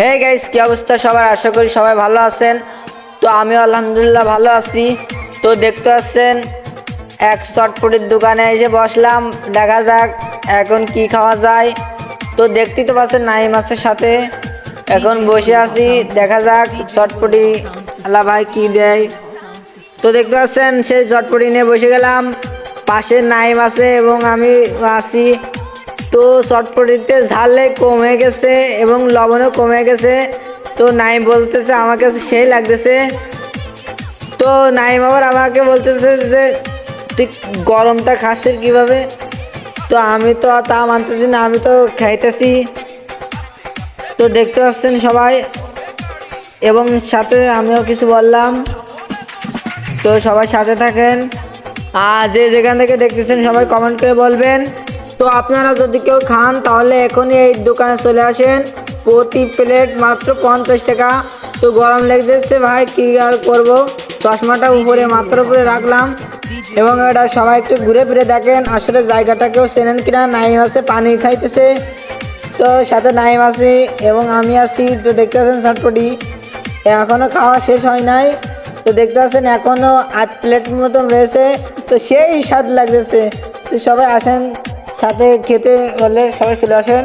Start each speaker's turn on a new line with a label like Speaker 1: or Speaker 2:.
Speaker 1: Hey guys কি অবস্থা সবার? আশা করি সবাই ভালো আছেন। তো আমিও আলহামদুলিল্লাহ ভালো আছি। তো দেখতে পাচ্ছেন, এক চটপটির দোকানে এসে বসলাম, দেখা যাক এখন কি খাওয়া যায়। তো দেখতেই তো পাচ্ছেন নাই মাছের সাথে। এখন বসে আছি, দেখা যাক চটপটি আল্লাহ ভাই কি দেয়। তো দেখতে পাচ্ছেন, সেই চটপটি নিয়ে বসে গেলাম। পাশে নাইম আছে এবং আমি আছি। তো চটপটিতে ঝালে কমে গেছে এবং লবণও কমে গেছে। তো নাইম বলতেছে, আমার কাছে সেই লাগতেছে। তো নাইম আবার আমাকে বলতেছে যে, তুই গরমটা খাচ্ছিস কীভাবে? তো আমি তো তা মানতেছি না, আমি তো খাইতেছি। তো দেখতে পাচ্ছেন সবাই। এবং সাথে আমিও কিছু বললাম। তো সবাই সাথে থাকেন। আর যে যেখান থেকে দেখতেছেন সবাই কমেন্ট করে বলবেন। তো আপনারা যদি কেউ খান, তাহলে এখনই এই দোকানে চলে আসেন। প্রতি প্লেট মাত্র পঞ্চাশ টাকা। তো গরম লেগেছে ভাই, কী আর করব? চশমাটা উপরে মাত্র উপরে রাখলাম। এবং এটা সবাই একটু ঘুরে ফিরে দেখেন, আসলে জায়গাটাকেও চেনেন কিনা, নাইম আছে পানি খাইতেছে। তো সাথে নাইম আছে এবং আমি আছি, তো দেখতে পাচ্ছেন চটপটি এখনও খাওয়া শেষ হয় নাই। তো দেখতে পাচ্ছেন এখনও আট প্লেট মতন রয়েছে। তো সেই স্বাদ লাগতেছে। তো সবাই আসেন সাথে খেতে হলে সবাই চলে আসেন।